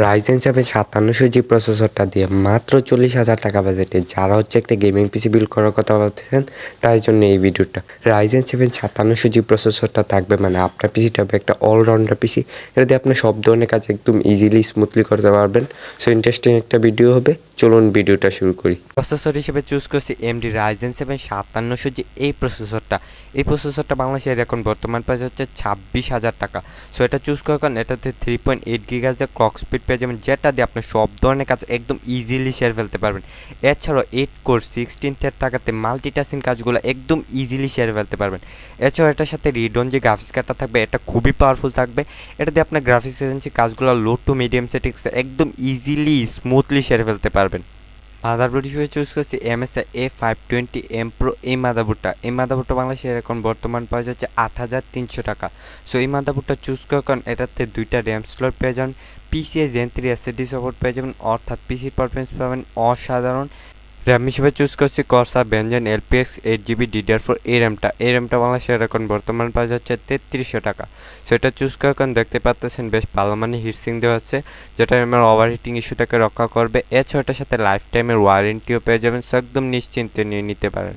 Ryzen seven সাতান্নশো জি প্রসেসরটা দিয়ে মাত্র চল্লিশ হাজার টাকা বাজেটে যারা হচ্ছে একটা গেমিং পিসি বিল করার কথা ভাবতেছেন তাই জন্য এই ভিডিওটা। রাইজেন সেভেন সাতান্নশো জি প্রসেসরটা থাকবে মানে আপনার পিসিটা হবে একটা অলরাউন্ডার পিসি এটা দিয়ে আপনি সব ধরনের কাজ একদম ইজিলি স্মুথলি করতে পারবেন। সো ইন্টারেস্টিং একটা ভিডিও হবে। চলুন ভিডিওটা শুরু করি। প্রসেসর হিসেবে চুজ করছি এমডি রাইজেন সেভেন সাতান্নশো যে এই প্রসেসরটা। এই প্রসেসরটা বাংলাদেশের এখন বর্তমান প্রাইস হচ্ছে ছাব্বিশ হাজার টাকা। সো এটা চুজ করার কারণ এটাতে থ্রি পয়েন্ট এইট গিগাজের ক্লক স্পিড পেয়ে যাবেন, যেটা দিয়ে আপনি সব ধরনের কাজ একদম ইজিলি সেরে ফেলতে পারবেন। এছাড়াও এইট কোর সিক্সটিন থের টাকাতে মাল্টিটাস্কিং কাজগুলো একদম ইজিলি সেরে ফেলতে পারবেন। এছাড়াও এটার সাথে রিডন যে গ্রাফিক্স কার্ডটা থাকবে, এটা খুবই পাওয়ারফুল থাকবে। এটা দিয়ে আপনার গ্রাফিক্স এজেন্সি কাজগুলো লো টু মিডিয়াম সেটিংস একদম ইজিলি স্মুথলি সেরে ফেলতে পারবেন। মাদারবোর্ড হিসেবে চুজ করছি MSI A five twenty M pro এই মাদারবোর্ডটা। এই মাদারবোর্ডটা বাংলাদেশের এখন বর্তমান প্রাইস হচ্ছে আট হাজার তিনশো টাকা। সো এই মাদারবোর্ডটা চুজ করার কারণ এটাতে দুইটা র্যাম স্লট পেয়ে যাবেন PCIe gen three SSD support পেয়ে যাবেন, অর্থাৎ পিসির পারফরমেন্স পাবেন অসাধারণ। র্যাম হিসেবে চুজ করছি Corsair Vengeance LPX eight GB DDR four এই র্যামটা। এই র্যামটা বাংলাদেশের এখন বর্তমান প্রাইস হচ্ছে তেত্রিশশো টাকা। সো এটা চুজ করে এখন দেখতে পাচ্ছেন বেশ ভালো মানে হিটসিং দেওয়া হচ্ছে যেটা আমার ওভারহিটিং ইস্যু থেকে রক্ষা করবে। এছাড়াটার সাথে লাইফ টাইমের ওয়ারেন্টিও পেয়ে যাবেন সো একদম নিশ্চিন্তে নিয়ে নিতে পারেন।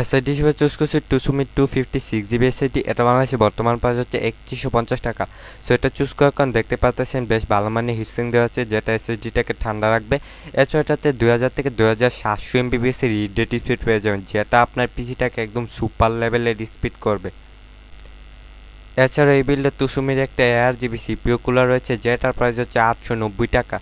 এসআইডি হিসেবে চুজ করছি টু Sumi two fifty six GB SSD এটা বাংলাদেশে বর্তমান প্রাইস হচ্ছে একত্রিশশো পঞ্চাশ টাকা। সো এটা চুজ করার কারণ দেখতে পাচ্ছেন বেশ ভালো মানে হিটসিং দেওয়া আছে, যেটা এসএসডিটাকে ঠান্ডা রাখবে। এছাড়া এটাতে দুই হাজার থেকে দুই হাজার সাতশো এমবিবিএস এর রিডেট স্পিড পেয়ে যাবেন, যেটা আপনার পিসিটাকে একদম সুপার লেভেলের স্পিড করবে। এছাড়া এই বিল্ডে তুসুমির একটা এয়ার জিবি সিপিও কুলার রয়েছে, যেটার প্রাইস হচ্ছে আটশো নব্বই টাকা।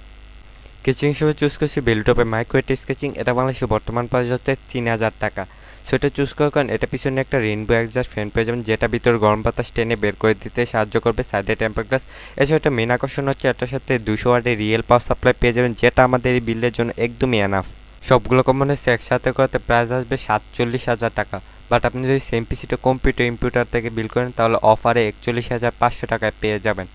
স্কেচিং হিসেবে চুজ করছি বেলটপে মাইক্রোয়েট স্কেচিং এটা বাংলাদেশে বর্তমান প্রাইস হচ্ছে তিন হাজার টাকা। সো চুজ করার কারণ এটা পিছনে একটা রেনবো এক্সাস্ট ফ্যান পেয়ে যাবেন, যেটা ভিতরে গরম বাতাস টেনে বের করে দিতে সাহায্য করবে সাইডে টেম্পার গ্লাস এছাড়া এটা মেন আকর্ষণ হচ্ছে এটার সাথে দুশো ওয়াটের রিয়েল পাওয়ার সাপ্লাই পেয়ে যাবেন, যেটা আমাদের এই বিলের জন্য একদমই এনাফ সবগুলো কম্পোনেন্টস একসাথে করতে প্রাইস আসবে সাতচল্লিশ হাজার টাকা। বাট আপনি যদি সেম পিসিটা কম্পিউটার ইম্পিউটার থেকে বিল করেন, তাহলে অফারে একচল্লিশ হাজার পাঁচশো টাকায় পেয়ে যাবেন।